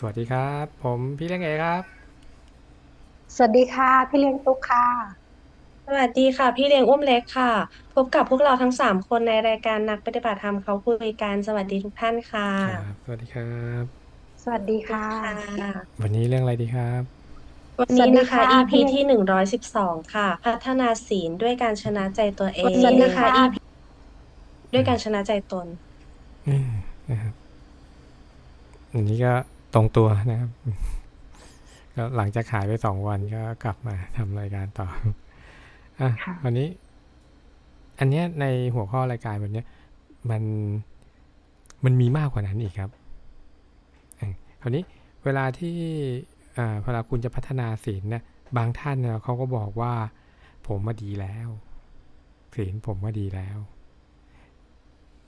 สวัสดีครับ ผมพี่เลี้ยงเอครับ สวัสดีค่ะ พี่เลี้ยงตุ๊กค่ะ สวัสดีค่ะ พี่เลี้ยงอุ้มเล็กค่ะ พบกับพวกเราทั้งสามคนในรายการนักปฏิบัติธรรมเขาคุยกันสวัสดีทุกท่านค่ะ ครับ สวัสดีครับ สวัสดีค่ะค่ะวันนี้เรื่องอะไรดีครับ วันสวันี้สดีนะคะค่ะ EP พี่ที่หนึ่งร้อยสิบสองค่ะ พัฒนาศีลด้วยการชนะใจตัวเองสวัสดีนะคะค่ะ EP ด้วยการชนะใจตนอืมนะครับอันนี้ก็ ตรงตัวนะครับก็หลังจากขายไปสองวันก็กลับมาทำรายการต่ออะค่ะวันนี้ อันเนี้ยในหัวข้อรายการวันเนี้ย มันมันมีมากกว่านั้นอีกครับเอ่อคราวนี้เวลาที่อ่าเวลาคุณจะพัฒนาศีลเนี่ยบางท่านเนี่ยเขาก็บอกว่า ผมมาดีแล้วศีลผมมาดีแล้ว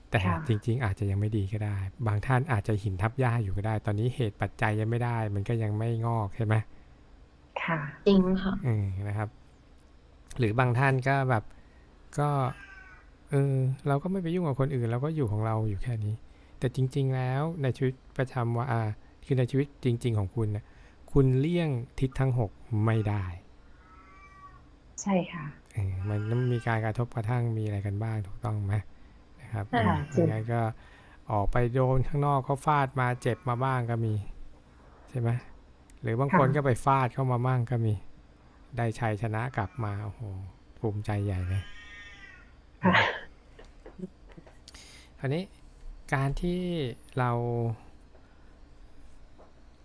แต่ค่ะจริง ๆ อาจจะยังไม่ดีก็ได้ บางท่านอาจจะหินทับหญ้าอยู่ก็ได้ ตอนนี้เหตุปัจจัยยังไม่ได้ มันก็ยังไม่งอกใช่ไหมค่ะ จริงค่ะเออนะครับ หรือบางท่านก็แบบก็เออเราก็ไม่ไปยุ่งกับคนอื่นเราก็อยู่ของเราอยู่แค่นี้ แต่จริง ๆ แล้วในชีวิตประจำวันอ่าคือในชีวิตจริง ๆ ของคุณนะคุณเลี่ยงทิศทั้งหกไม่ได้ ใช่ค่ะเออมันต้องมีการกระทบกระทั่งมีอะไรกันบ้างถูกต้องไหมนะ ครับค่ะเออไม่งั้นก็ออกไปโดนข้างนอกเขาฟาดมาเจ็บมาบ้างก็มี ใช่ไหมหรือบางคนค่ะก็ไปฟาดเข้ามาบ้างก็มี ได้ชัยชนะกลับมาโอ้โหภูมิใจใหญ่เลยค่ะคราวนี้การที่เรา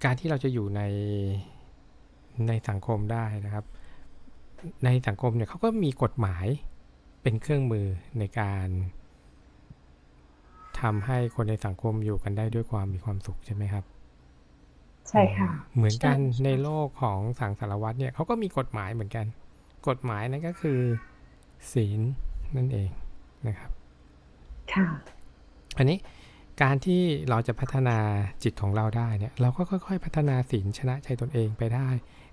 การที่เราจะอยู่ในในสังคมได้นะครับ ในสังคมเนี่ยเขาก็มีกฎหมายเป็นเครื่องมือในการ ทำให้คนในสังคมอยู่กันได้ด้วยความมีความสุขใช่ไหมครับ ใช่ค่ะ เหมือนกันใช่ใช่ในโลกของสังสารวัตรเนี่ยเขาก็มีกฎหมายเหมือนกัน กฎหมายนั่นก็คือศีลนั่นเองนะครับ ค่ะ อันนี้การที่เราจะพัฒนาจิตของเราได้เนี่ย เราก็ค่อย ๆ พัฒนาศีลชนะใจตนเองไปได้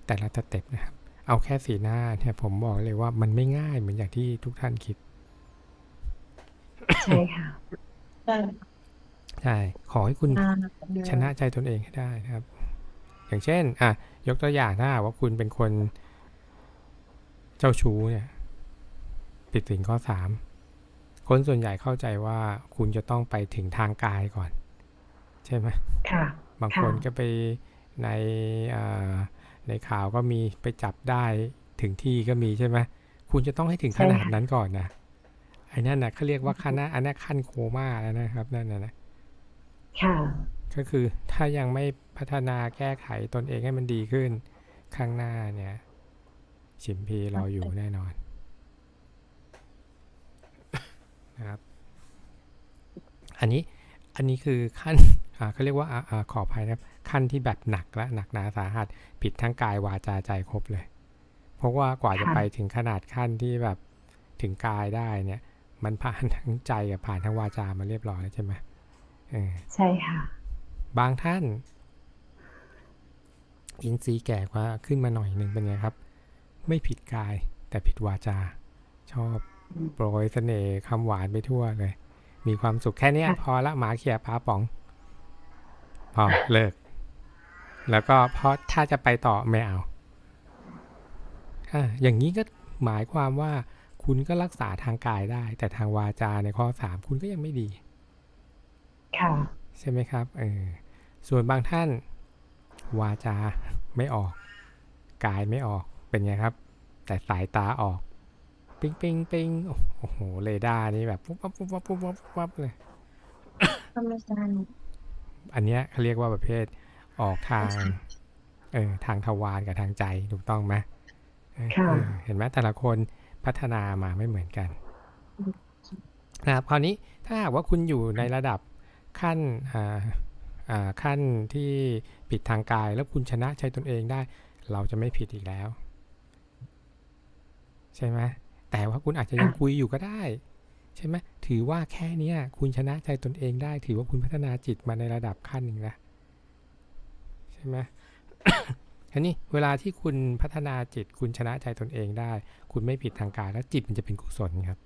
แต่ละสเต็ปนะครับ เอาแค่สีหน้าเนี่ยผมบอกเลยว่ามันไม่ง่ายเหมือนอย่างที่ทุกท่านคิด ใช่ค่ะ ใช่ ขอให้คุณชนะใจตนเองให้ได้นะครับ อย่างเช่น อะ ยกตัวอย่างถ้าหากว่าคุณเป็นคนเจ้าชู้เนี่ยผิดศีลข้อสามคนส่วนใหญ่เข้าใจว่าคุณจะต้องไปถึงทางกายก่อน ใช่ไหมค่ะ บางค่ะคนก็ไปในอ่าในข่าวก็มีไปจับได้ถึงที่ก็มีใช่ไหมคุณจะต้องให้ถึงขนาดนั้นก่อนนะ ไอ้นั่นนะเขาเรียกว่าขั้นนะอันนั้นขั้นโคม่าแล้วนะครับนั่นนะนะค่ะ ก็คือถ้ายังไม่พัฒนาแก้ไขตนเองให้มันดีขึ้น ข้างหน้าเนี่ยชิมพีรออยู่แน่นอนนะครับ อันนี้อันนี้คือขั้นอ่าเขาเรียกว่าอ่าอ่าขออภัยนะครับขั้นที่แบบหนักและหนักหนาสาหัสผิดทั้งกายวาจาใจครบเลย เพราะว่ากว่าจะค่ะไปถึงขนาดขั้นที่แบบถึงกายได้เนี่ย มันผ่านทั้งใจกับผ่านทั้งวาจามาเรียบร้อยแล้วใช่ไหมเออใช่ค่ะ บางท่าน อินทรีย์แก่กว่าขึ้นมาหน่อยหนึ่งเป็นไงครับ ไม่ผิดกายแต่ผิดวาจา ชอบอืมโปรยเสน่ห์คำหวานไปทั่วเลย มีความสุขแค่เนี้ยค่ะพอละหมาเขี่ยปลาป๋องพอเลิก แล้วก็เพราะถ้าจะไปต่อไม่เอาอะอย่างนี้ก็หมายความว่า คุณก็รักษาทางกายได้ แต่ทางวาจาในข้อสามคุณก็ยังไม่ดี ค่ะ ใช่ไหมครับเออส่วนบางท่าน วาจาไม่ออก กายไม่ออกเป็นไงครับ แต่สายตาออก ปิ๊งปิ๊งปิ๊งโอ้โหเรดาร์นี่แบบปุ๊บปั๊บปุ๊บปั๊บปุ๊บปั๊บปุ๊บปั๊บเลยธรรมชาติอันเนี้ยเขาเรียกว่าประเภทออกทางเออทางทวารกับทางใจถูกต้องไหมเออค่ะเออเห็นไหมแต่ละคน พัฒนามาไม่เหมือนกันนะครับคราวนี้ถ้าหากว่าคุณอยู่ในระดับขั้นอ่าอ่าขั้นที่ผิดทางกาย แล้วคุณชนะใจตนเองได้ เราจะไม่ผิดอีกแล้ว ใช่ไหมแต่ว่าคุณอาจจะยังค่ะคุยอยู่ก็ได้ ใช่ไหมถือว่าแค่เนี้ยคุณชนะใจตนเองได้ ถือว่าคุณพัฒนาจิตมาในระดับขั้นหนึ่งแล้วใช่ไหม ทีนี้เวลาที่คุณพัฒนาจิตคุณชนะใจตนเองได้ คุณไม่ผิดทางกายแล้วจิตมันจะเป็นกุศลครับ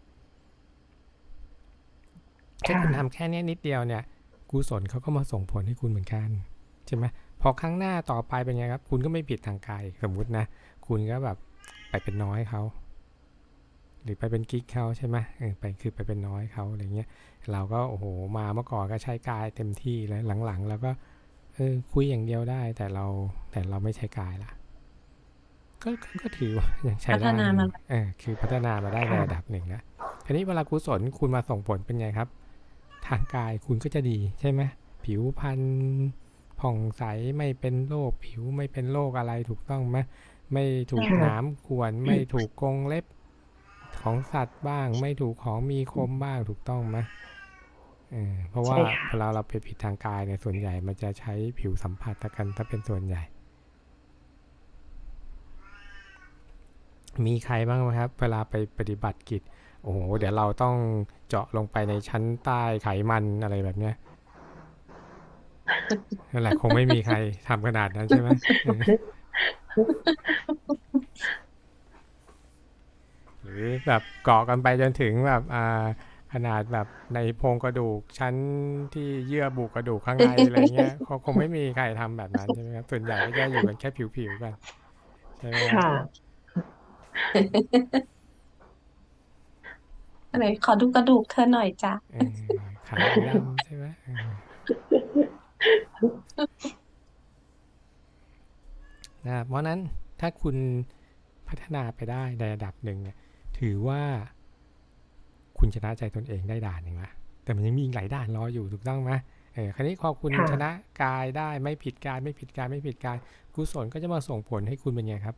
ถ้าค่ะคุณทำแค่เนี้ยนิดเดียวเนี่ย กุศลเขาก็มาส่งผลให้คุณเหมือนกันใช่ไหมพออครั้งหน้าต่อไปเป็นไงครับ คุณก็ไม่ผิดทางกายอีกสมมุตินะ คุณก็แบบไปเป็นน้อยเขาหรือไปเป็นกิ๊กเขาใช่ไหมเออไปคือไปเป็นน้อยเขาอะไรเงี้ย เราก็โอ้โหมาเมื่อก่อนก็ใช้กายเต็มที่แล้วหลังๆแล้วก็ เออคุยอย่างเดียวได้ แต่เราแต่เราไม่ใช้กายละก็ก็ก็ถือว่ายังใช้ได้พัฒนามาเออคือพัฒนามาได้ในระดับหนึ่งแล้วทีนี้เวลากุศลคุณมาส่งผลเป็นไงครับ ทางกายคุณก็จะดีใช่ไหมผิวพรรณผ่องใสไม่เป็นโรคผิวไม่เป็นโรคอะไรถูกต้องไหมไม่ถูกค่ะหนามข่วนไม่ถูกกรงเล็บของสัตว์บ้าง ไม่ถูกของมีคมบ้างถูกต้องไหม เออเพราะว่าใช่ค่ะเวลาเราไปผิดทางกายเนี่ยส่วนใหญ่มันจะใช้ผิวสัมผัสกันถ้าเป็นส่วนใหญ่ มีใครบ้างไหมครับ เวลาไปปฏิบัติกิจ โอ้โห เดี๋ยวเราต้องเจาะลงไปในชั้นใต้ไขมันอะไรแบบเนี้ยนั่นแหละคงไม่มีใครทำขนาดนั้นใช่ไหมเออหรือแบบเกาะกันไปจนถึงแบบอ่า ขนาดแบบในโพรงกระดูกชั้นที่เยื่อบุกระดูกข้างในอะไรเงี้ยคงคงไม่มีใครทำแบบนั้นใช่ไหมครับส่วนใหญ่ก็จะอยู่กันแค่ผิวๆกันใช่ไหมครับค่ะไหนขอดูกระดูกเธอหน่อยจ้ะเออขาดำใช่ไหมเออนะครับเพราะฉะนั้นถ้าคุณพัฒนาไปได้ในระดับหนึ่งเนี่ยถือว่า คุณชนะใจตนเองได้ด่านหนึ่งละแต่มันยังมีอีกหลายด่านรออยู่ถูกต้องไหมเออคราวนี้พอคุณค่ะชนะกายได้ไม่ผิดกายไม่ผิดกายไม่ผิดกายกุศลก็จะมาส่งผลให้คุณเป็นไงครับ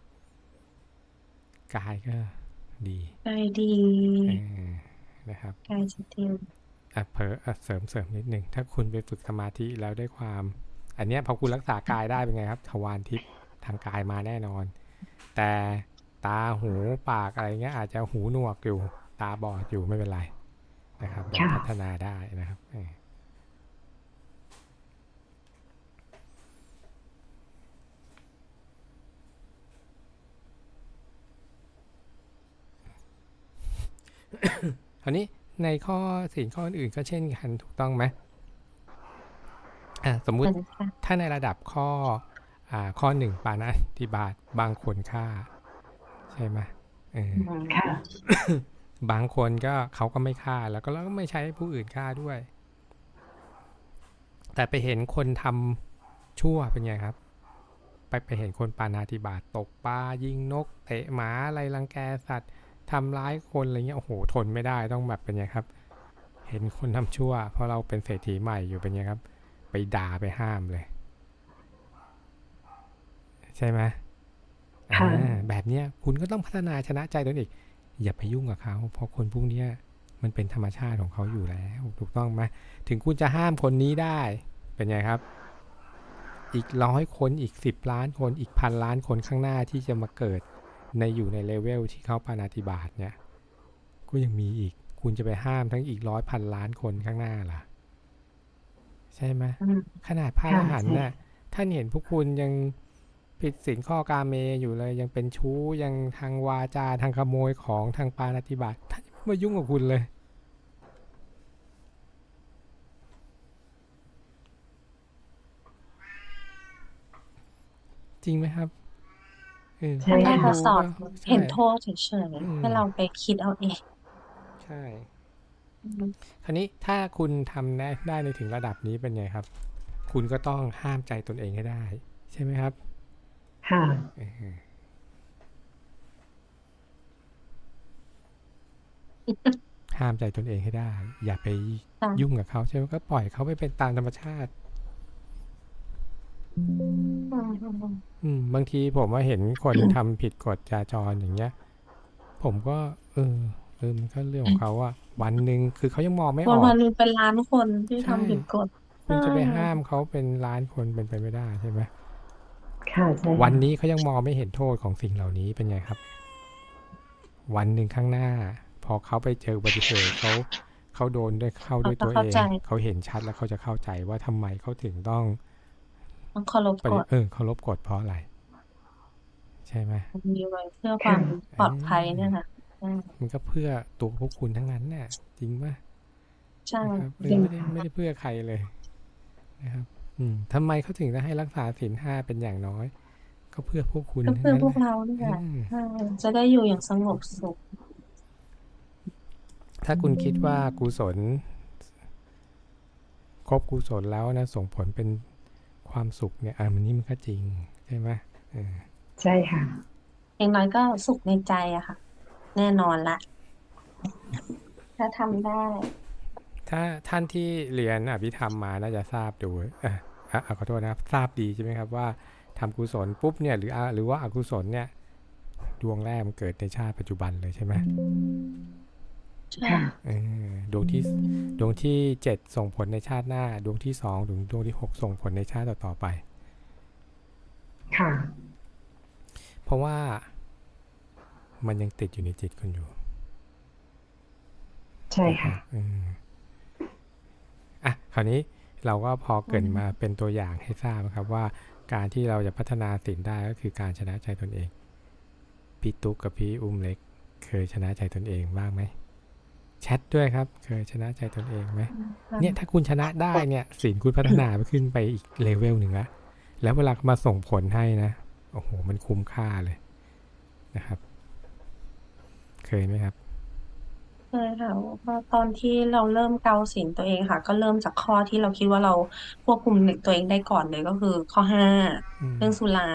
กายก็ดีใจดีเออนะครับกายสติลอะเพออะเสริมเสริมนิดหนึ่งถ้าคุณไปฝึกสมาธิแล้วได้ความ อันเนี้ยพอคุณรักษากายได้เป็นไงครับ ทวารทิพย์ทางกายมาแน่นอน แต่ตาหูปากอะไรเงี้ยอาจจะหูหนวกอยู่ ตาบอดอยู่ไม่เป็นไรนะครับเดี๋ยวค่ะพัฒนาได้นะครับเออคราวนี้ในข้อสิ่งข้ออื่นๆก็เช่นกันถูกต้องไหมอะสมมุติค่ะถ้าในระดับข้ออ่าข้อหนึ่งปานะติบาตบางคนฆ่า ใช่ไหมเออค่ะ บางคนก็เขาก็ไม่ฆ่าแล้วก็แล้วก็ไม่ใช้ให้ผู้อื่นฆ่าด้วย แต่ไปเห็นคนทำชั่วเป็นไงครับ ไปไปเห็นคนปานาติบาตตกปลายิงนก เตะหมาอะไรรังแกสัตว์ทำร้ายคนอะไรเงี้ยโอ้โหทนไม่ได้ต้องแบบเป็นไงครับ เห็นคนทำชั่ว เพราะเราเป็นเศรษฐีใหม่อยู่เป็นไงครับ ไปด่าไปห้ามเลย ใช่ไหมค่ะอ่าแบบเนี้ยคุณก็ต้องพัฒนาชนะใจตนเอง อย่าไปยุ่งกับเขา เพราะคนพวกเนี้ยมันเป็นธรรมชาติของเขาอยู่แล้ว ถูกต้องไหมถึงคุณจะห้ามคนนี้ได้เป็นไงครับ อีกร้อยคนอีกสิบล้านคนอีกพันล้านคนข้างหน้าที่จะมาเกิดในอยู่ในเลเวลที่เขาปานาติบาตเนี่ยก็ยังมีอีกคุณจะไปห้ามทั้งอีกร้อยพันล้านคนข้างหน้าล่ะ ใช่ไหมอืมขนาดพระอรหันต์ใช่น่ะท่านเห็นพวกคุณยัง ผิดศีลข้อกาเมอยู่เลย ยังเป็นชู้ยังทางวาจาทางขโมยของทางปาณาติบาตท่านยังไม่มายุ่งกับคุณเลยจริงไหมครับเออใช่ท่านค่ะจะสอนใช่เห็นโทษเฉยอืมๆให้เราไปคิดเอาเอง ใช่ คราวนี้ถ้าคุณทำได้ได้ในถึงระดับนี้เป็นไงครับ คุณก็ต้องห้ามใจตนเองให้ได้ ใช่ไหมครับ ค่ะเออห้ามใจตนเองให้ได้ อย่าไปค่ะยุ่งกับเขาใช่ไหมก็ปล่อยเขาไปเป็นตามธรรมชาติอืมบางทีผมว่าเห็นคนทำผิดกฎจราจรอย่างเงี้ย ผมก็ เออเออมันก็เรื่องของเขาอะวันหนึ่งคือเขายังมองไม่อวันอกวันหนึงเป็นล้านคนที่ใช่ทำผิดกฎคุณจะไปอ่าห้ามเขาเป็นล้านคนเป็นไปไม่ได้ใช่ไหม ค่ะใช่วันนี้เขายังมองไม่เห็นโทษของสิ่งเหล่านี้เป็นไงครับ วันหนึ่งข้างหน้า พอเขาไปเจออุบัติเหตุเขาเขาโดนด้วยเข้าด้วยตัวเองเขาเห็นชัดแล้วเขาจะเข้าใจว่าทำไมเขาถึงต้องต้องเคารพปฏิกฎเออเคารพกฎเพราะอะไร ใช่ไหมมีไว้เพื่อความปลอดภัยเนี่ยค่ะอืมมันก็เพื่อตัวพวกคุณทั้งนั้นน่ะ จริงไหมใช่นะครับเอจริองไม่ได้ไม่ได้เพื่อใครเลยนะครับอืม ทำไมเขาถึงจะให้รักษาศีลห้าเป็นอย่างน้อย ก็เพื่อพวกคุณก็เพื่อทั้งพวกนั้นแหละเรานี่แหละอืมใช่จะได้อยู่อย่างสงบสุข ถ้าคุณคิดว่ากุศลครบกุศลแล้วนะ ส่งผลเป็นความสุขเนี่ยอะมันนี่มันก็จริง ใช่ไหมเออใช่ค่ะ อย่างน้อยก็สุขในใจอะค่ะ แน่นอนละ ถ้าทำได้ ถ้าท่านที่เรียนอภิธรรมมาน่าจะทราบดูเอ่ออะอะขอโทษนะครับทราบดีใช่ไหมครับว่าทำกุศลปุ๊บเนี่ยหรืออะหรือว่าอกุศลเนี่ยดวงแรกมันเกิดในชาติปัจจุบันเลยใช่ไหมใช่ค่ะเออดวงที่ดวงที่เจ็ดส่งผลในชาติหน้า ดวงที่สองถึงดวงที่หกส่งผลในชาติต่อๆไป ค่ะ เพราะว่ามันยังติดอยู่ในจิตคุณอยู่ ใช่ค่ะอืมอะคราวนี้ เราก็พอเกรินมาเป็นตัวอย่างให้ทราบนะครับว่าการที่เราจะพัฒนาศีลได้ก็คือการชนะใจตนเอง พี่ตุ๊กกับพี่อุ้มเล็ก เคยชนะใจตนเองบ้างไหมแชทด้วยครับ เคยชนะใจตนเองไหมเนี่ยถ้าคุณชนะได้เนี่ยศีลคุณพัฒนาไปขึ้นไปอีกเลเวลหนึ่งละแล้วเวลามาส่งผลให้นะโอ้โหมันคุ้มค่าเลยนะครับ เคยไหมครับ เคยค่ะเพราะตอนที่เราเริ่มเกาสินตัวเองค่ะ ก็เริ่มจากข้อที่เราคิดว่าเราควบคุมตัวเองได้ก่อนเลยก็คือ ข้อห้าอืม เรื่องสุรา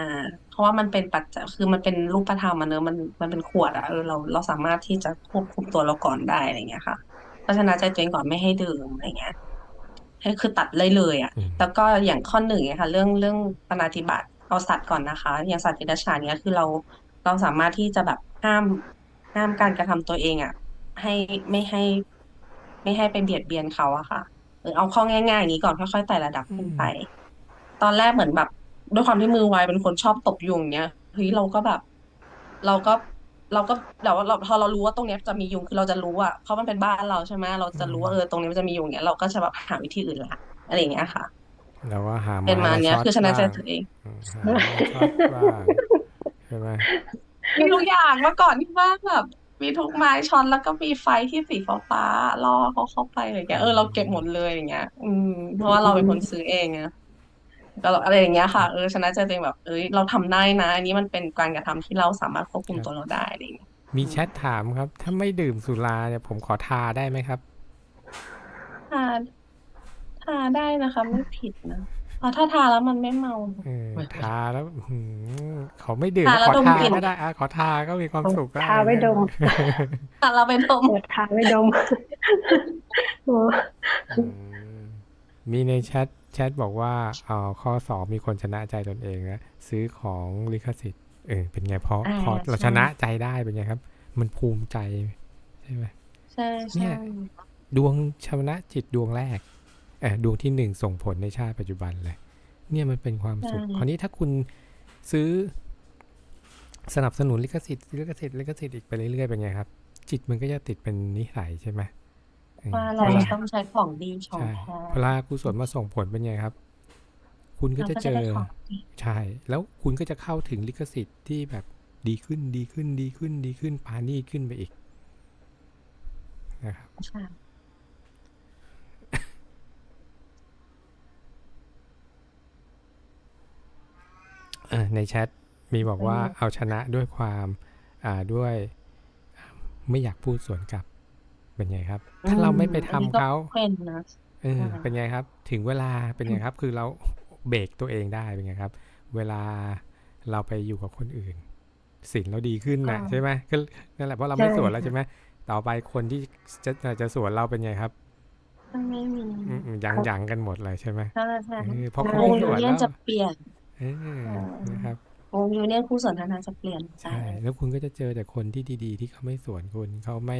เพราะว่ามันเป็นปัจจัยคือมันเป็นรูปธรรมมันเนอะมันมันเป็นขวดอะเออเราเราสามารถที่จะควบคุมตัวเราก่อนได้อะไรเงี้ยค่ะพัฒนาใจตัวเองก่อนไม่ให้ดื่มอะไรเงี้ย ให้คือตัดเลยเลยอะอืมแล้วก็อย่างข้อหนึ่งเนี่ยค่ะ เรื่องเรื่องปณาติบัติเอาสัตว์ก่อนนะคะ อย่างสัตว์เดรัจฉานเนี่ยคือเราเราสามารถที่จะแบบห้ามห้ามการกระทำตัวเองอะ ให้ไม่ให้ ไม่ให้ไปเบียดเบียนเขาอะค่ะเออเอาข้อง่ายๆอย่างนี้ก่อนค่อยๆไต่ระดับขึ้นไป ตอนแรกเหมือนแบบ ด้วยความที่มือไวเป็นคนชอบตบยุงเนี้ยเฮ้ยเราก็แบบ เราก็เราก็แต่ว่าเราพอเรารู้ว่าตรงเนี้ยจะมียุงคือเราจะรู้อะเพราะมันเป็นบ้านเราใช่ไหมเราจะรู้ว่าเออตรงนี้มันจะมียุงเนี้ยเราก็จะแบบหาวิธีอื่นละอะไรอย่างเงี้ยค่ะแล้วว่าหาเป็นไม้มามาเนี้ยช็อตคือชนะใจบ้างตัวเองอืมหาไม้ช็อตบ้างใช่ไหมมีทุกอย่างเมื่อก่อนที่บ้านแบบ มีทุกไม้ช้อนแล้วก็มีไฟที่สีฟ้าฟ้าๆล่อเขาเข้าไปอะไรอย่างเงี้ยเออเราเก็บหมดเลยอย่างเงี้ย อืม เพราะว่าเราเป็นคนซื้อเองไงก็อะไรอย่างเงี้ยค่ะเออชนะใจตัวเองแบบ เอ้ยเราทำได้นะ อันนี้มันเป็นการกระทำที่เราสามารถควบคุมตัวเราได้อะไรอย่างเงี้ยมีแชทถามครับ ถ้าไม่ดื่มสุราเนี่ยผมขอทาได้ไหมครับทาทาได้นะคะ ไม่ผิดนะ อ๋อถ้าทาแล้วมันไม่เมาเออทาแล้วอื้อหือเขาไม่ดื่มทาแล้วขอดมทากลิ่น ก็ได้อะขอทาก็มีความสุขได้ทาไว้ดมทาเราไปดม เปิดทางไว้ดมโอ้อืมมีในแชทแชทบอกว่าเอ่อข้อสองมีคนชนะใจตนเองนะซื้อของลิขสิทธิ์เออเป็นไงเพราะอ่าพอเราใช่ ชนะใจได้เป็นไงครับ มันภูมิใจใช่ไหม ใช่เนี่ใช่ย ดวงชวนะจิตดวงแรกเออดวงที่หนึ่งส่งผลในชาติปัจจุบันเลย เนี่ยมันเป็นความสุขคราวนี้ถ้าคุณซื้อสนับสนุนลิขสิทธิ์ลิขสิทธิ์ลิขสิทธิ์อีกไปเรื่อยๆเป็นไงครับ จิตมันก็จะติดเป็นนิสัยใช่ไหมเออว่าเราเวลาจะต้องใช้ของดีของใช่แท้เวลากุศลมาส่งผลเป็นไงครับ คุณก็เราจะก็เจจะอได้ของดีใช่แล้วคุณก็จะเข้าถึงลิขสิทธิ์ที่แบบดีขึ้นดีขึ้นดีขึ้นดีขึ้นปานีตขึ้นไปอีกนะครับ ใช่อะในแชทมีบอกว่าเอาชนะด้วยความอ่าด้วยอ่าไม่อยากพูดสวนกลับ เป็นไงครับ ถ้าเราไม่ไปทำอันนี้ก็เขาเป็นนะเออใช่เป็นไงครับ ถึงเวลาเป็นไงครับ คือเราเบรกตัวเองได้เป็นไงครับ เวลาเราไปอยู่กับคนอื่นสินเราดีขึ้นนะใช่ไหมก็นั่นแหละเพราะเราไม่สวนแล้วใช่ไหมต่อไปคนที่จะจะสวนเราเป็นไงครับมันไม่มีอืมๆยังยังกันหมดเลยใช่ไหมใช่ใช่เออเพราะเขาวไม่งสยูวนเนียแล้นวจะเปลี่ยน เออนะครับ วงยูเนียนคู่สนทนาจะเปลี่ยนใช่ ใช่ แล้วคุณก็จะเจอแต่คนที่ดี ๆ ที่เขาไม่สวนคุณ เขาไม่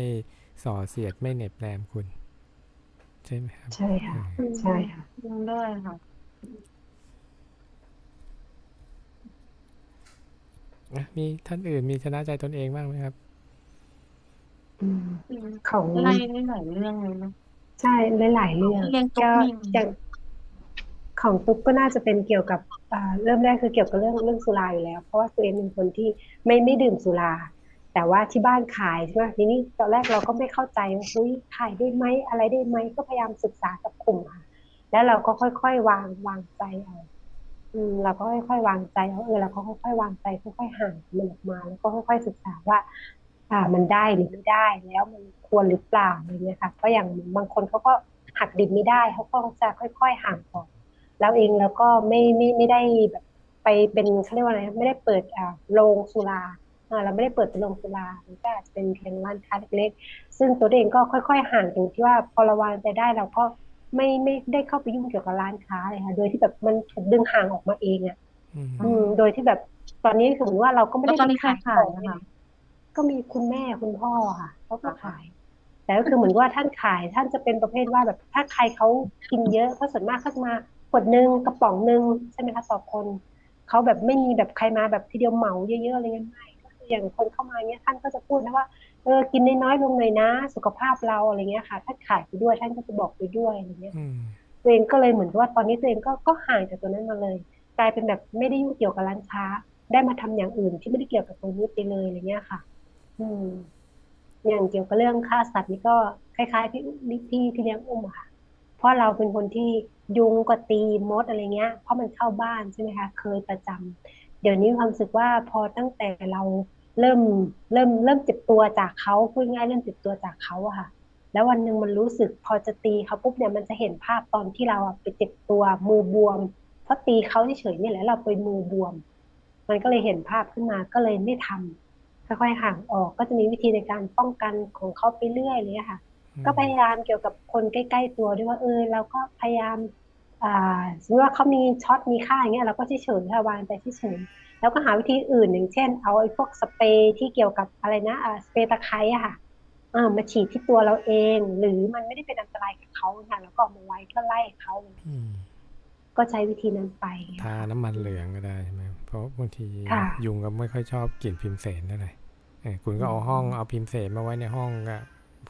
ส่อเสียดไม่เหน็บแนมคุณ ใช่ไหมครับใช่ค่ะอืมใช่ค่ะ จริงด้วยค่ะ อะมีท่านอื่นมีชนะใจตนเองบ้างไหมครับ อืมของ ไล่ได้หลายเรื่องเลยเนอะ ใช่หลายๆเรื่องเรื่องตุ๊กก็มีอย่าง ของตุ๊กก็น่าจะเป็นเกี่ยวกับเริ่มแรกคือเกี่ยวกับเรื่องเรื่องสุราอยู่แล้ว เพราะว่าตัวเองเป็นคนที่ไม่ไม่ดื่มสุรา แต่ว่าที่บ้านขายใช่ไหมทีนี้ตอนแรกเราก็ไม่เข้าใจว่าเฮ้ยขายได้ไหมอะไรได้ไหมก็พยายามศึกษากับกลุ่มค่ะ แล้วเราก็ค่อยๆวางวางใจเอาอืมเราก็ค่อยๆวางใจเอาเออเราก็ค่อยๆวางใจค่อยๆห่างมันออกมา แล้วก็ค่อย ๆศึกษาว่า อ่ามันได้หรือไม่ได้ แล้วมันควรหรือเปล่าอะไรเงี้ยค่ะ ก็อย่างบางคนเขาก็หักดิบไม่ได้เขาก็จะค่อย ๆ ห่างออก แล้วเองแล้วก็ไม่ไม่ไม่ได้แบบไปเป็นเขาเรียกว่าอะไรนะไม่ได้เปิดอ่าโรงสุราอ่าเราไม่ได้เปิดเป็นโรงสุรามันก็อาจจะเป็นเพียงร้านค้าเล็กๆซึ่งตัวเองก็ค่อย ๆ ห่างตรงที่ว่าพอเราวางใจได้เราก็ไม่ไม่ได้เข้าไปยุ่งเกี่ยวกับร้านค้าเลยค่ะโดยที่แบบมันถูกดึงห่างออกมาเองอะอืมอืมโดยที่แบบตอนนี้สมมติว่าเราก็ไม่แล้วได้ตอนนี้ไปใครขายขายของนะคะก็มีคุณแม่คุณพ่อค่ะเขาก็อ่าฮะขาย แต่ก็คือเหมือนว่าท่านขายท่านจะเป็นประเภทว่าแบบถ้าใครเขากินเยอะเพราะส่วนมากเขาจะมา ขวดหนึ่งกระป๋องหนึ่งใช่ไหมคะต่อคนเขาแบบไม่มีแบบใครมาแบบทีเดียวเหมาเยอะๆอะไรเงี้ยไม่ก็คืออย่างคนเข้ามาเนี้ยท่านก็จะพูดนะว่าเออกินน้อยๆลงหน่อยนะ สุขภาพเราอะไรเงี้ยค่ะท่านขายไปด้วยท่านก็จะบอกไปด้วยอะไรเงี้ยอืมตัวเองก็เลยเหมือนกับว่าตอนนี้ตัวเองก็ก็ห่างจากตัวนั้นมาเลย กลายเป็นแบบไม่ได้ยุ่งเกี่ยวกับร้านค้า ได้มาทำอย่างอื่นที่ไม่ได้เกี่ยวกับตรงนี้ไปเลยอะไรเงี้ยค่ะ อืมอย่างเกี่ยวกับเรื่องฆ่าสัตว์นี่ก็คล้ายๆพี่พี่พี่พี่เลี้ยงอุ้มอะค่ะ เพราะเราเป็นคนที่ยุงก็ตีมดอะไรเงี้ย เพราะมันเข้าบ้านใช่ไหมคะเคยประจำเดี๋ยวนี้ความรู้สึกว่าพอตั้งแต่เราเริ่มเริ่มเริ่มเจ็บตัวจากเขาพูดง่ายเริ่มเจ็บตัวจากเขาอะค่ะ แล้ววันหนึ่งมันรู้สึกพอจะตีเขาปุ๊บเนี่ยมันจะเห็นภาพตอนที่เราไปเจ็บตัวมือบวมเพราะตีเขาเฉยๆนี่แหละเราไปมือบวม มันก็เลยเห็นภาพขึ้นมาก็เลยไม่ทำค่อยๆห่างออกก็จะมีวิธีในการป้องกันของเขาไปเรื่อยเลยค่ะ ก็พยายามเกี่ยวกับคนใกล้ ๆ ตัวด้วยว่าเออเราก็พยายามอ่าสมมติว่าเขามีช็อตมีค่าอย่างเงี้ยเราก็เฉยๆค่ะวางใจเฉยๆแล้วก็หาวิธีอื่นอย่างเช่น เอาไอ้พวกสเปรย์ที่เกี่ยวกับอะไรนะอ่าสเปรย์ตะไคร้อะค่ะเออมาฉีดที่ตัวเราเอง หรือมันไม่ได้เป็นอันตรายกับเขาค่ะแล้วก็เอามาไว้ก็ไล่เขาอืมก็ใช้วิธีนั้นไปทาน้ำมันเหลืองก็ได้ใช่ไหมเพราะบางทีค่ะยุงก็ไม่ค่อยชอบกลิ่นพิมเสนเท่าไหร่เออคุณก็เอาห้องเอาพิมเสนมาไว้ในห้องก็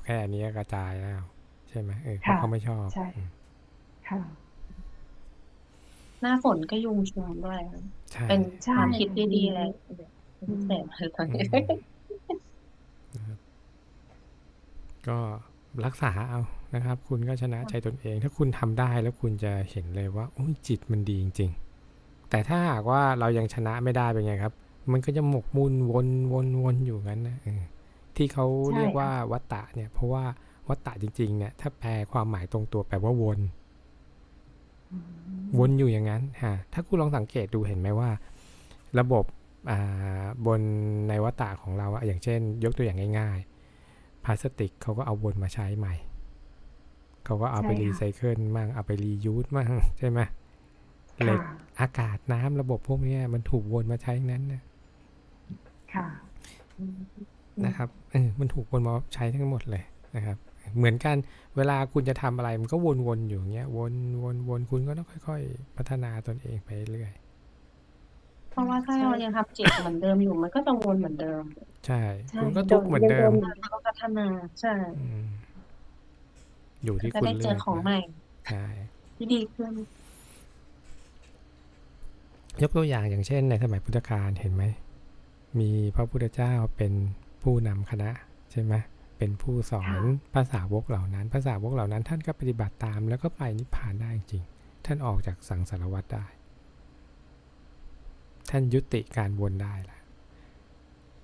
แค่นี้ก็กระจายแล้ว ใช่ไหมเออเพราะเขาไม่ชอบใช่อืมค่ะหน้าฝนก็ยุงชุมด้วยนะใช่เป็นใช่ความคิดดีๆเลยเสร็จเลยตอนอืนี้มนะครับก็รักษาเอานะครับ คุณก็ชนะใจตนเอง ถ้าคุณทำได้แล้วคุณจะเห็นเลยว่าโอ้ยจิตมันดีจริง ๆ แต่ถ้าหากว่าเรายังชนะไม่ได้เป็นไงครับ มันก็จะหมกมุ่นวนวนวนอยู่งั้นนะเออ ที่เขาใช่เรียกค่ะว่าวัตตะเนี่ย เพราะว่าวัตตะจริง ๆ เนี่ย ถ้าแปลความหมายตรงตัวแปลว่าวนวนอยู่อย่างนั้นฮะถ้าคุณลองสังเกตดูเห็นไหมว่า ระบบอ่าบนในวัตตะของเราอะอย่างเช่น ยกตัวอย่างง่าย ๆพลาสติกเขาก็เอาวนมาใช้ใหม่เขาก็เอาไปใช่ค่ะรีไซเคิลมั่งเอาไปรียูสมั่งใช่ไหมเหล็กค่ะอากาศน้ำระบบพวกเนี้ยมันถูกวนมาใช้ทั้งนั้นนะค่ะ นะครับเออมันถูกวนมาใช้ทั้งหมดเลยนะครับ เหมือนกันเวลาคุณจะทำอะไรมันก็วนๆอยู่อย่างเงี้ยวนวนวนคุณก็ต้องค่อย ๆ พัฒนาตนเองไปเรื่อยเพราะว่าถ้าเรายังทำจิตเหมือนเดิมอยู่มันก็จะวนเหมือนเดิม ใช่ใช่คุณก็ทุกข์เหมือนเดิมยังโดนมันก็พัฒนาใช่อืมอยู่ที่ก็คุณได้เจเลืออกของนะใหม่ใช่ที่ดีขึ้นยกตัวอย่างอย่างเช่นในสมัยพุทธกาลเห็นไหม มีพระพุทธเจ้าเป็น ผู้นำคณะใช่ไหมเป็นผู้สอนภาษาวกเหล่านั้น ภาษาวกเหล่านั้นท่านก็ปฏิบัติตาม แล้วก็ไปนิพพานได้จริง ท่านออกจากสังสารวัฏได้ ท่านยุติการวนได้ละ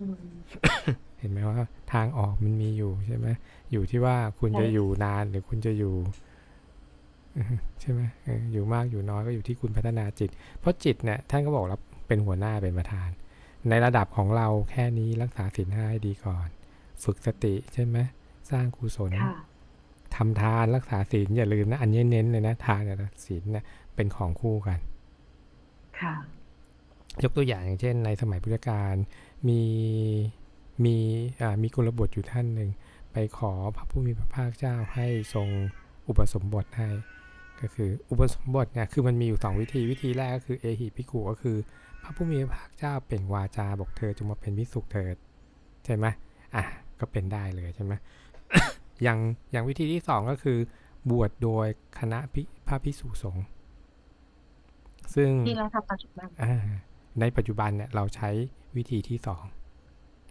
อืมเห็นไหมว่าทางออกมันมีอยู่ใช่ไหมอยู่ที่ว่าคุณจะอยู่นานหรือคุณจะอยู่ใช่ไหมเอออยู่มากอยู่น้อยก็อยู่ที่คุณพัฒนาจิต เพราะจิตเนี่ยท่านก็บอกแล้วเป็นหัวหน้าเป็นประธาน ในระดับของเราแค่นี้รักษาศีลห้าให้ดีก่อน ฝึกสติใช่ไหมสร้างกุศลค่ะทำทานรักษาศีลอย่าลืมนะอันนี้เน้นเลยนะทานกับศีลเนี่ยเป็นของคู่กันค่ะยกตัวอย่างอย่างเช่น ในสมัยพุทธกาลมีมีอ่ามีกุลบุตรอยู่ท่านหนึ่ง ไปขอพระผู้มีพระภาคเจ้าให้ทรงอุปสมบทให้ ก็คืออุปสมบทเนี่ยคือมันมีอยู่สองวิธีวิธีแรกก็คือเอหิพิกุก็คือ พระผู้มีพระภาคเจ้าเปล่งวาจาบอกเธอจงมาเป็นวิสุขเถิดใช่ไหมอะก็เป็นได้เลยใช่ไหมอย่างอย่างวิธีที่สองก็คือบวชโดยคณะพิพระพิสุสงฆ์ซึ่งที่เราทำปัจจุบันอ่าในปัจจุบันเนี่ยเราใช้วิธีที่สอง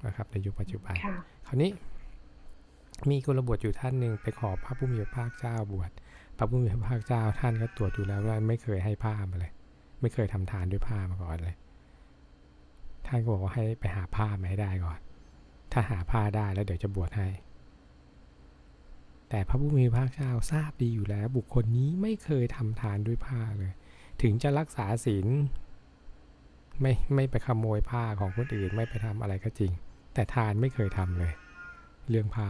นะครับในยุคปัจจุบันค่ะคราวนี้ มีกุลบุตรอยู่ท่านหนึ่งไปขอพระผู้มีพระภาคเจ้าบวชพระผู้มีพระภาคเจ้าท่านก็ตรวจดูแล้วว่าไม่เคยให้ผ้ามาเลย ไม่เคยทำทานด้วยผ้ามาก่อนเลย ท่านก็บอกว่าให้ไปหาผ้ามาให้ได้ก่อน ถ้าหาผ้าได้แล้วเดี๋ยวจะบวชให้ แต่พระผู้มีพระภาคเจ้าทราบดีอยู่แล้ว บุคคลนี้ไม่เคยทำทานด้วยผ้าเลย ถึงจะรักษาศีลไม่ไม่ไปขโมยผ้าของคนอื่นไม่ไปทำอะไรก็จริง แต่ทานไม่เคยทำเลย เรื่องผ้า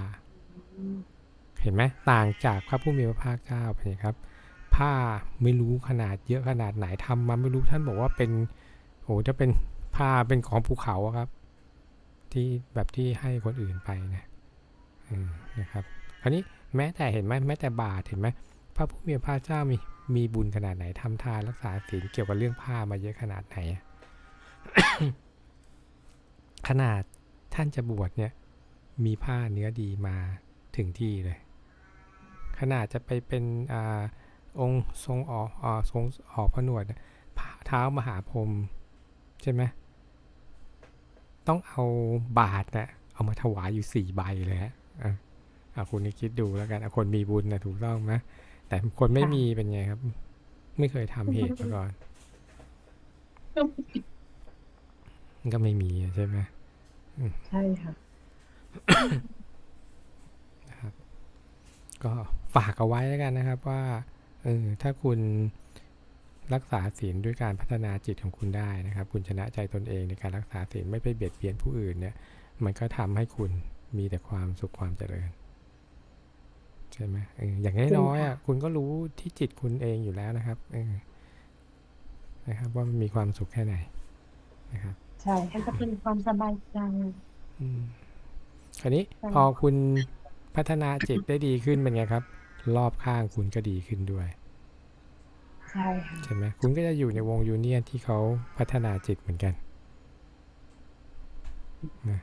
เห็นไหมต่างจากพระผู้มีพระภาคเจ้าเป็นไงครับ ผ้าไม่รู้ขนาดเยอะขนาดไหนทำมาไม่รู้ท่านบอกว่าเป็นโอ้จะเป็นผ้าเป็นของภูเขาครับ ที่แบบที่ให้คนอื่นไปนะนะครับคราวนี้แม้แต่เห็นไหมแม้แต่บาทเห็นไหมพระผู้มีพระเจ้ามีมีบุญขนาดไหนทำทานรักษาศีลเกี่ยวกับเรื่องผ้ามาเยอะขนาดไหน ขนาดท่านจะบวชเนี่ย มีผ้าเนื้อดีมาถึงที่เลย ขนาดจะไปเป็นอ่า องค์ทรงออกอาทรงออกพระหนวดเนี่ยผ้าเท้ามหาพรหมใช่ไหมต้องเอาบาทนะ่ะเอามาถวายอยู่สี่ใบเลยฮะอะอะคุณนี่คิดดูแล้วกันอะคนมีบุญนะถูกต้องไหมแต่คนไม่ค่ะมีเป็นไงครับ ไม่เคยทำเหตุมาก่อนก็ไม่มีอะใช่ไหมใช่ค่ะนะครับ ก็ฝากเอาไว้แล้วกันนะครับว่า เออถ้าคุณรักษาศีลด้วยการพัฒนาจิตของคุณได้นะครับ คุณชนะใจตนเองในการรักษาศีลไม่ไปเบียดเบียนผู้อื่นเนี่ย มันก็ทำให้คุณมีแต่ความสุขความเจริญใช่ไหมเอออย่างน้อยๆอะคุณก็รู้ที่จิตคุณเองอยู่แล้วนะครับเออนะครับ ว่ามันมีความสุขแค่ไหนนะครับ ใช่มันค่ะจะเป็นความสบายใจอืมคราวนี้ใช่พอคุณพัฒนาจิตได้ดีขึ้นเป็นไงครับ รอบข้างคุณก็ดีขึ้นด้วย ใช่ค่ะใช่ไหมคุณก็จะอยู่ในวงยูเนียนที่เขาพัฒนาจิตเหมือนกันนะ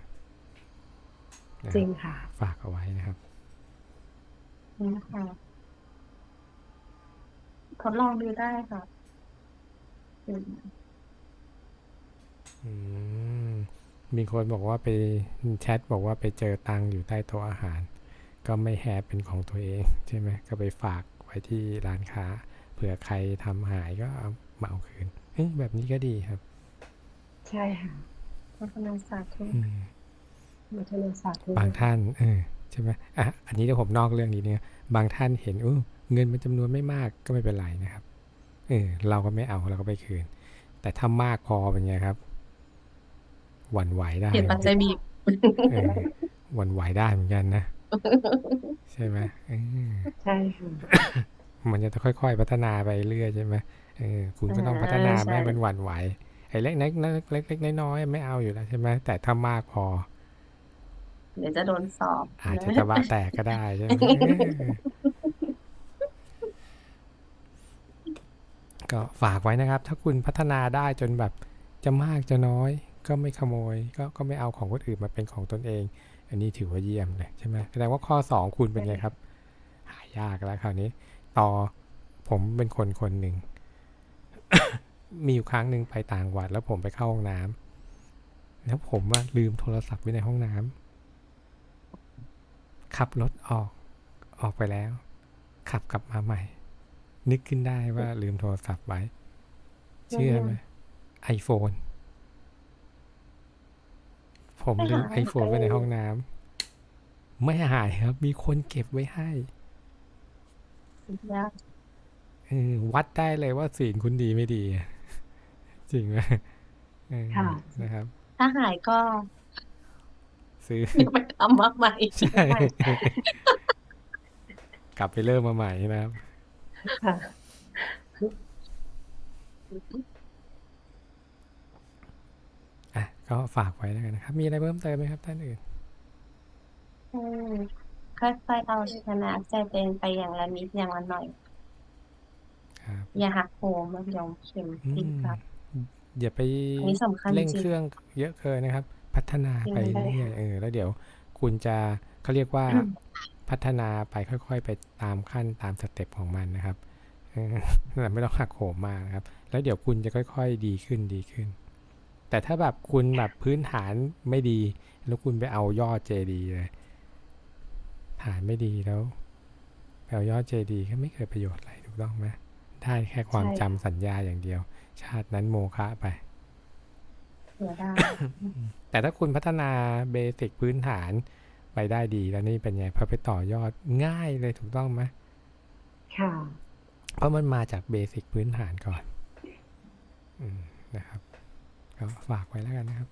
นะจริงค่ะ ฝากเอาไว้นะครับนี่ค่ะทดลองดูได้ค่ะอืมอืมมีคนบอกว่าไปแชทบอกว่าไปเจอตังค์อยู่ใต้โต๊ะอาหาร ก็ไม่แฮปเป็นของตัวเอง ใช่ไหมก็ไปฝากไว้ที่ร้านค้า เผื่อใครทำหายก็เอามาเอาคืนเฮ้ยแบบนี้ก็ดีครับ ใช่ค่ะพัฒนาสาธุอืมมัทนาสาธุบางท่าน เออใช่ไหมอะอันนี้เดี๋ยวผมนอกเรื่องนี้เนี่ยบางท่านเห็นเออเงินมันจำนวนไม่มากก็ไม่เป็นไรนะครับเออเราก็ไม่เอาเราก็ไปคืน แต่ถ้ามากพอเป็นไงครับ หวั่นไหวได้เหตุปัจจัยบีบเออหวั่นไหวได้เหมือนกันนะ ใช่ไหมเออใช่ค่ะ มันจะค่อย ๆ พัฒนาไปเรื่อยใช่ไหมเออคุณก็ต้องพัฒนาอ่าใช่ไม่ให้มันหวั่นไหวไอ้เล็กๆเล็กๆน้อยๆไม่เอาอยู่แล้วใช่ไหมแต่ถ้ามากพอ เดี๋ยวจะโดนสอบอาจจะตะบะแตกก็ได้ใช่ไหมเออก็ฝากไว้นะครับ ถ้าคุณพัฒนาได้จนแบบจะมากจะน้อย ก็ไม่ขโมย ก็ก็ไม่เอาของคนอื่นมาเป็นของตนเอง อันนี้ถือว่าเยี่ยมเลยใช่ไหมแสดงว่าข้อสองคุณเป็นไงครับ หายากแล้วคราวนี้ ต่อ ผมเป็นคนคนหนึ่ง มีอยู่ครั้งหนึ่งไปต่างจังหวัด แล้วผมไปเข้าห้องน้ำแล้วผมว่าลืมโทรศัพท์ไว้ในห้องน้ำขับรถออกออกไปแล้ว ขับกลับมาใหม่ นึกขึ้นได้ว่าลืมโทรศัพท์ไว้เชื่อไหมไอโฟนผมลืมไอโฟนไว้ในห้องน้ำไม่หายครับ มีคนเก็บไว้ให้สุด ยอดเออวัดได้เลยว่าศีลคุณดีไม่ดีอะจริงไหมเออค่ะนะครับ ถ้าหายก็ซื้อไปทำมากใหม่ใช่กลับไปเริ่มมาใหม่นะครับค่ะอะก็ฝากไว้แล้วกันนะครับ มีอะไรเพิ่มเติมไหมครับท่านอื่นอืม ค่อยๆเอาชนะใจตัวเองไปอย่างละนิดอย่างละหน่อย ครับอย่าหักโหมแบบยอมเข็มอืติดมครับอย่าไปอันนี้สำคัญเร่งจริงเครื่องเยอะเกินนะครับ พัฒนาไปจริงเรื่อยๆเออแล้วเดี๋ยวคุณจะเขาเรียกว่าอืมพัฒนาไปค่อย ๆ ไปตามขั้นตามสเต็ปของมันนะครับเออแต่ไม่ต้องหักโหมมากนะครับ แล้วเดี๋ยวคุณจะค่อย ๆ ดีขึ้นดีขึ้น แต่ถ้าแบบคุณแบบพื้นฐานไม่ดี แล้วคุณไปเอายอดเจดีเลย ฐานไม่ดีแล้วไปเอายอดเจดีย์ก็ไม่เกิดประโยชน์อะไรถูกต้องไหมได้แค่ความใช่จำสัญญาอย่างเดียว ชาตินั้นโมฆะไปเผื่อได้แต่ถ้าคุณพัฒนาเบสิกพื้นฐานไปได้ดีแล้วนี่เป็นไงพอไปต่อยอดง่ายเลยถูกต้องไหมค่ะ เพราะมันมาจากเบสิกพื้นฐานก่อนอมนะครับ ก็ฝากไว้แล้วกันนะครับ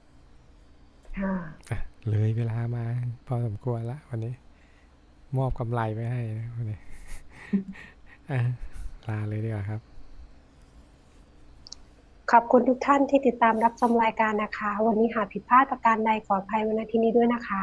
ค่ะอะเลยเวลามาพอสมควรละวันนี้ มอบกำไรไปให้นะวันนี้อะลาเลยดีกว่าครับ ขอบคุณทุกท่านที่ติดตามรับชมรายการนะคะ วันนี้หากผิดพลาดประการใดขออภัยไว้ณที่นี้ด้วยนะคะ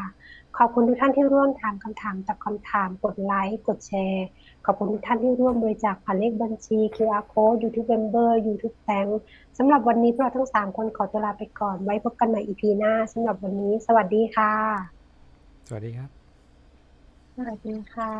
ขอบคุณทุกท่านที่ร่วมถามคำถามตอบคำถามกดไลค์กดแชร์ ขอบคุณทุกท่านที่ร่วมบริจาคผ่านเลขบัญชี QR Code YouTube Member YouTube Bank สำหรับวันนี้พวกเราทั้งสามคนขอตัวลาไปก่อน ไว้พบกันใหม่ EP หน้าสำหรับวันนี้ สวัสดีค่ะ สวัสดีครับ สวัสดีค่ะ